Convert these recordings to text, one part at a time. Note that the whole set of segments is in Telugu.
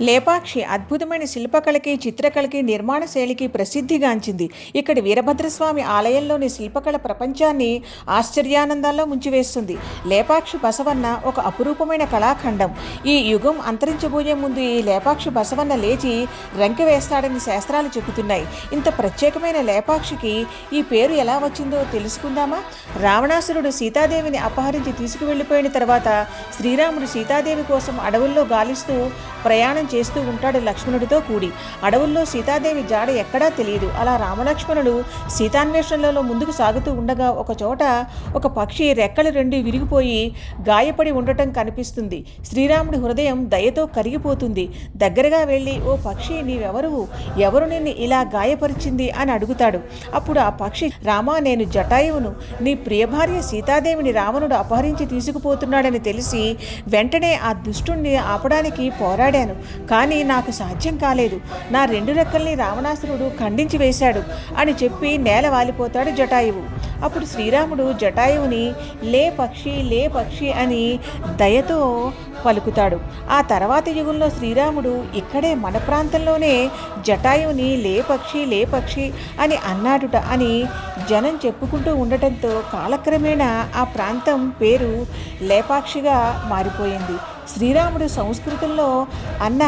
లేపాక్షి అద్భుతమైన శిల్పకళకి చిత్రకళకి నిర్మాణ శైలికి ప్రసిద్ధిగాంచింది. ఇక్కడి వీరభద్రస్వామి ఆలయంలోని శిల్పకళ ప్రపంచాన్ని ఆశ్చర్యానందాల్లో ముంచివేస్తుంది. లేపాక్షి బసవన్న ఒక అపురూపమైన కళాఖండం. ఈ యుగం అంతరించబోయే ముందు ఈ లేపాక్షి బసవన్న లేచి రంకె వేస్తాడని శాస్త్రాలు చెబుతున్నాయి. ఇంత ప్రత్యేకమైన లేపాక్షికి ఈ పేరు ఎలా వచ్చిందో తెలుసుకుందామా? రావణాసురుడు సీతాదేవిని అపహరించి తీసుకువెళ్ళిపోయిన తర్వాత శ్రీరాముడు సీతాదేవి కోసం అడవుల్లో గాలిస్తూ ప్రయాణం చేస్తూ ఉంటాడు లక్ష్మణుడితో కూడి. అడవుల్లో సీతాదేవి జాడ ఎక్కడా తెలియదు. అలా రామలక్ష్మణుడు సీతాన్వేషణలో ముందుకు సాగుతూ ఉండగా ఒక చోట ఒక పక్షి రెక్కలు రెండు విరిగిపోయి గాయపడి ఉండటం కనిపిస్తుంది. శ్రీరాముడి హృదయం దయతో కరిగిపోతుంది. దగ్గరగా వెళ్ళి ఓ పక్షి నీవెవరు? ఎవరు నిన్ను ఇలా గాయపరిచింది? అని అడుగుతాడు. అప్పుడు ఆ పక్షి రామా నేను జటాయువును. నీ ప్రియభార్య సీతాదేవిని రావణుడు అపహరించి తీసుకుపోతున్నాడని తెలిసి వెంటనే ఆ దుష్టుణ్ణి ఆపడానికి పోరాడాను. కానీ నాకు సాధ్యం కాలేదు. నా రెండు రెక్కల్ని రావణాసురుడు ఖండించి వేశాడు అని చెప్పి నేల వాలిపోతాడు జటాయువు. అప్పుడు శ్రీరాముడు జటాయువుని లే పక్షి లే పక్షి అని దయతో పలుకుతాడు. ఆ తర్వాత యుగంలో శ్రీరాముడు ఇక్కడే మన ప్రాంతంలోనే జటాయువుని లే పక్షి లే పక్షి అని అన్నాడుట అని జనం చెప్పుకుంటూ ఉండటంతో కాలక్రమేణా ఆ ప్రాంతం పేరు లేపాక్షిగా మారిపోయింది. శ్రీరాముడు సంస్కృతంలో అన్న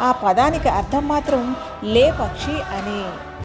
ఆ పదానికి అర్థం మాత్రం లే పక్షి అని.